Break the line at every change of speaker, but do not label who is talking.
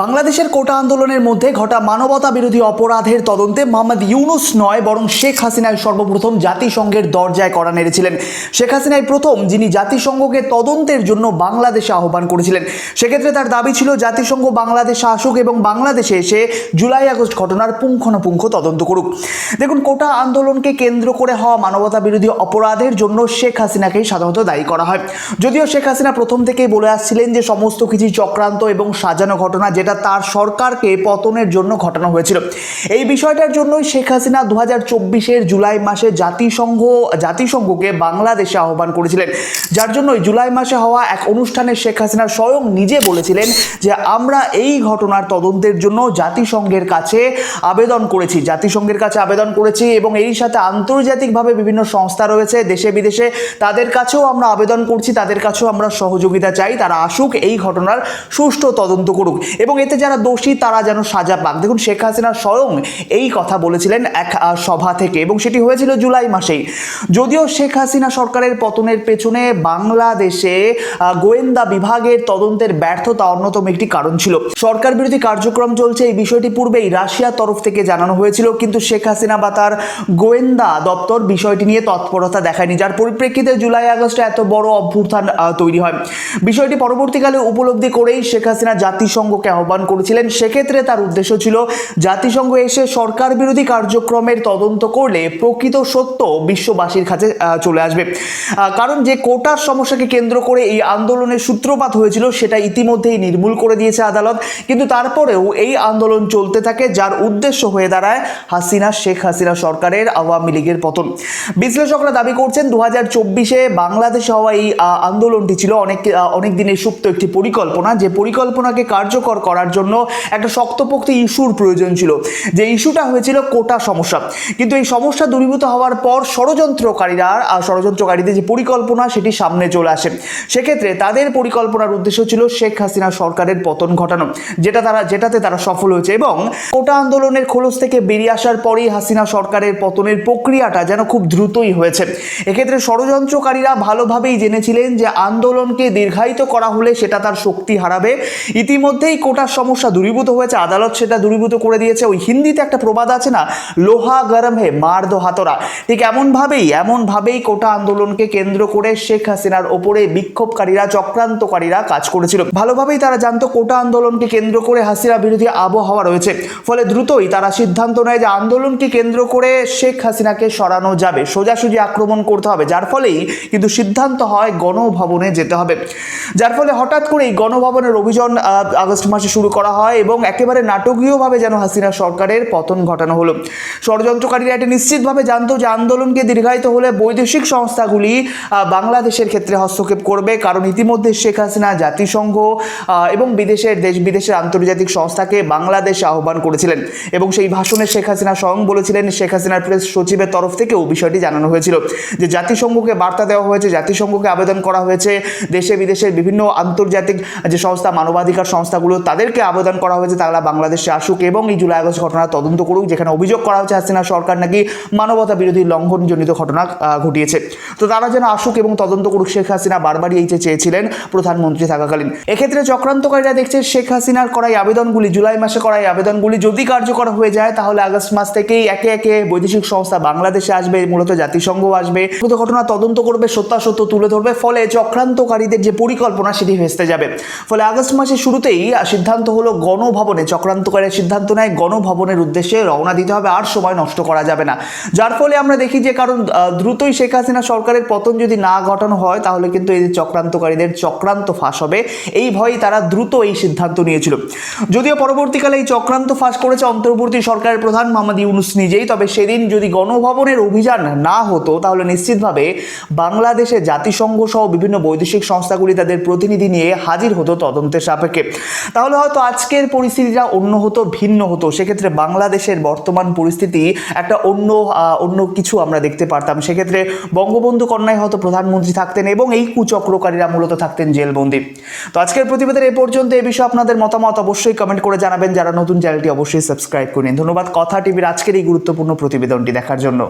বাংলাদেশের কোটা আন্দোলনের মধ্যে ঘটা মানবতা বিরোধী অপরাধের তদন্তে মোহাম্মদ ইউনুস নয়, বরং শেখ হাসিনাই সর্বপ্রথম জাতিসংঘের দরজায় করা নেড়েছিলেন। শেখ হাসিনাই প্রথম, যিনি জাতিসংঘকে তদন্তের জন্য বাংলাদেশে আহ্বান করেছিলেন। সেক্ষেত্রে তার দাবি ছিল, জাতিসংঘ বাংলাদেশ আসুক এবং বাংলাদেশে এসে জুলাই আগস্ট ঘটনার পুঙ্খানুপুঙ্খ তদন্ত করুক। দেখুন, কোটা আন্দোলনকে কেন্দ্র করে হওয়া মানবতা বিরোধী অপরাধের জন্য শেখ হাসিনাকেই সাধারণত দায়ী করা হয়। যদিও শেখ হাসিনা প্রথম থেকেই বলে আসছিলেন যে, সমস্ত কিছু চক্রান্ত এবং সাজানো ঘটনা যেটা তার সরকারকে পতনের জন্য ঘটানো হয়েছিল। এই বিষয়টার জন্যই শেখ হাসিনা দু হাজার জুলাই মাসে জাতিসংঘ, জাতিসংঘকে বাংলাদেশে আহ্বান করেছিলেন। যার জন্যই জুলাই মাসে হওয়া এক অনুষ্ঠানে শেখ হাসিনা স্বয়ং নিজে বলেছিলেন যে, আমরা এই ঘটনার তদন্তের জন্য জাতিসংঘের কাছে আবেদন করেছি। জাতিসংঘের কাছে আবেদন করেছি এবং এই সাথে আন্তর্জাতিকভাবে বিভিন্ন সংস্থা রয়েছে দেশে বিদেশে। তাদের কাছেও আমরা আবেদন করছি, তাদের কাছেও আমরা সহযোগিতা চাই। তারা আসুক, এই ঘটনার সুষ্ঠু তদন্ত করুক। এবং এতে যারা দোষী, তারা যেন সাজা পাক। দেখুন, শেখ হাসিনা স্বয়ং এই কথা বলেছিলেন এক সভা থেকে এবং সেটি হয়েছিল জুলাই মাসেই। যদিও শেখ হাসিনা সরকারের পতনের পেছনে বাংলাদেশে গোয়েন্দা বিভাগের তদন্তের ব্যর্থতা অন্যতম একটি কারণ ছিল। সরকার বিরোধী কার্যক্রম চলছে এই বিষয়টি পূর্বেই রাশিয়ার তরফ থেকে জানানো হয়েছিল, কিন্তু শেখ হাসিনা বা তার গোয়েন্দা দপ্তর বিষয়টি নিয়ে তৎপরতা দেখায়নি, যার পরিপ্রেক্ষিতে জুলাই আগস্টে এত বড় অভ্যুত্থান তৈরি হয়। বিষয়টি পরবর্তীকালে উপলব্ধি করেই শেখ হাসিনা জাতিসংঘকে আহ্বান করেছিলেন, সেক্ষেত্রে তার উদ্দেশ্য ছিল জাতিসংঘ এসে সরকার বিরোধী কার্যক্রমের তদন্ত করলে প্রকৃত সত্য বিশ্ববাসীর কাছে চলে আসবে। কারণ যে কোটার সমস্যাকে কেন্দ্র করে এই আন্দোলনের সূত্রপাত হয়েছিল, সেটা ইতিমধ্যেই নির্মূল করে দিয়েছে আদালত। কিন্তু তারপরেও এই আন্দোলন চলতে থাকে, যার উদ্দেশ্য হয়ে দাঁড়ায় হাসিনা, শেখ হাসিনা সরকারের আওয়ামী লীগের পতন। বিশ্লেষকরা দাবি করছেন দু হাজার চব্বিশে বাংলাদেশে হওয়া এই আন্দোলনটি ছিল অনেক অনেক দিনের সুপ্ত একটি পরিকল্পনা। যে পরিকল্পনাকে কার্যকর করার জন্য একটা শক্তপোক্ত ইস্যুর প্রয়োজন ছিল। যে ইস্যুটা হয়েছিল কোটা সমস্যা। কিন্তু এই সমস্যা দূরীভূত হওয়ার পর ষড়যন্ত্রকারীরা ষড়যন্ত্রকারীদের যে পরিকল্পনা, সেটি সামনে চলে আসে। সেক্ষেত্রে তাদের পরিকল্পনার উদ্দেশ্য ছিল শেখ হাসিনা সরকারের পতন ঘটানো, যেটা তারা, যেটাতে তারা সফল হয়েছে এবং কোটা আন্দোলনের খোলস থেকে বেরিয়ে আসার পরেই হাসিনা সরকারের পতনের প্রক্রিয়াটা যেন খুব দ্রুতই হয়েছে। এক্ষেত্রে ষড়যন্ত্রকারীরা ভালোভাবেই জেনেছিলেন যে আন্দোলনকে দীর্ঘায়িত করা হলে সেটা তার শক্তি হারাবে। ইতিমধ্যেই কোটার সমস্যা দূরীভূত হয়েছে? আদালত সেটা দূরীভূত করে দিয়েছে। ওই হিন্দিতে একটা প্রবাদ আছে না, লোহা গরম হে, মার দো হাতরা ঠিক এমনভাবেই এমনভাবেই কোটা আন্দোলনকে কেন্দ্র করে শেখ হাসিনার ওপরে বিক্ষোভকারীরা, চক্রান্তকারীরা কাজ করেছিল। ভালোভাবেই তারা জানতো কোটা আন্দোলনকে কেন্দ্র করে হাসিনা বিরোধী আবহাওয়া রয়েছে। ফলে দ্রুতই তারা সিদ্ধান্ত নেয় যে আন্দোলনকে কেন্দ্র করে শেখ হাসিনাকে সরানো যাবে। সোজাসুজি আক্রমণ করতে হবে। যার ফলেই কিন্তু সিদ্ধান্ত হয় গণভবনে যেতে হবে। যার ফলে হঠাৎ করেই গণভবনের অভিযান আগস্ট মাসে শুরু করা হয় এবং একেবারে নাটকীয়ভাবে যেন হাসিনা সরকারের পতন ঘটানো হলো। ষড়যন্ত্রকারীরা এটা নিশ্চিতভাবে জানতো যে আন্দোলনকে দীর্ঘায়িত হলে বৈদেশিক সংস্থাগুলি বাংলাদেশের ক্ষেত্রে হস্তক্ষেপ করবে, কারণ ইতিমধ্যে শেখ হাসিনা জাতিসংঘ এবং বিদেশের দেশ, বিদেশের আন্তর্জাতিক সংস্থাকে বাংলাদেশে আহ্বান করেছিলেন। এবং সেই ভাষণে শেখ হাসিনা স্বয়ং বলেছিলেন, শেখ হাসিনার প্রেস সচিবের তরফ থেকেও বিষয়টি জানানো হয়েছিল যে জাতিসংঘকে বার্তা দেওয়া হয়েছে, জাতিসংঘকে আবেদন করা হয়েছে। দেশে বিদেশের বিভিন্ন আন্তর্জাতিক যে সংস্থা, মানবাধিকার সংস্থাগুলো তাদেরকে আবেদন করা হয়েছে, তারা বাংলাদেশে আসুক এবং এই জুলাই আগস্ট ঘটনার তদন্ত করুক, যেখানে অভিযোগ করা হচ্ছে হাসিনা সরকার নাকি মানবতা বিরোধী লঙ্ঘনজনিত ঘটনা ঘটিয়েছে। তো তারা যেন আসুক এবং তদন্ত করুক, শেখ হাসিনা বারবারই এই যে চেয়েছিলেন প্রধানমন্ত্রী থাকাকালীন। এক্ষেত্রে চক্রান্তকারীরা দেখছে শেখ হাসিনার করাই আবেদনগুলি, জুলাই মাসে করাই আবেদনগুলি যদি কার্যকর হয়ে যায়, তাহলে আগস্ট মাস থেকেই একে একে বৈদেশিক সংস্থা বাংলাদেশে আসবে, মূলত জাতিসংঘ আসবে। ঘটনা তদন্ত করবে, সত্যাসত্য তুলে ধরবে, ফলে চক্রান্তকারীদের যে পরিকল্পনা, সেটি ভেস্তে যাবে। ফলে আগস্ট মাসের শুরুতেই সিদ্ধান্ত হলো গণভবনে, চক্রান্তকারীর সিদ্ধান্ত নেয়, গণভবনের উদ্দেশ্যে রওনা দিতে হবে, আর সময় নষ্ট করা যাবে না। যার ফলে আমরা দেখি যে কারণ দ্রুতই শেখ হাসিনা সরকারের পতন যদি না ঘটানো হয়, তাহলে কিন্তু এই চক্রান্তকারীদের চক্রান্ত ফাঁস হবে। এই ভয়েই তারা দ্রুত এই সিদ্ধান্ত নিয়েছিল। যদিও পরবর্তীকালে এই চক্রান্ত ফাঁস করেছে অন্তর্বর্তী সরকারের প্রধান মোহাম্মদ ইউনুস নিজেই, তবে সেদিন যদি গণভবনের অভিযান না হতো, তাহলে নিশ্চিতভাবে বাংলাদেশে জাতিসংঘ সহ বিভিন্ন বৈদেশিক সংস্থাগুলি তাদের প্রতিনিধি নিয়ে হাজির হতো তদন্তের সাপেক্ষে। তাহলে হয়তো আজকের পরিস্থিতিটা অন্য হতো, ভিন্ন হতো। সেক্ষেত্রে বাংলাদেশের বর্তমান পরিস্থিতি একটা অন্য অন্য কিছু আমরা দেখতে পারতাম। সেক্ষেত্রে বঙ্গবন্ধু কন্যায় হয়তো প্রধানমন্ত্রী থাকতেন এবং এই কুচক্রকারীরা মূলত থাকতেন জেলবন্দি। তো আজকের প্রতিবেদন এ পর্যন্ত, এ বিষয়ে আপনাদের মতামত অবশ্যই কমেন্ট করে জানাবেন। যারা নতুন, চ্যানেলটি অবশ্যই সাবস্ক্রাইব করুন। ধন্যবাদ। কথা টিভির আজকের এই গুরুত্বপূর্ণ প্রতিবেদনটি দেখার জন্য।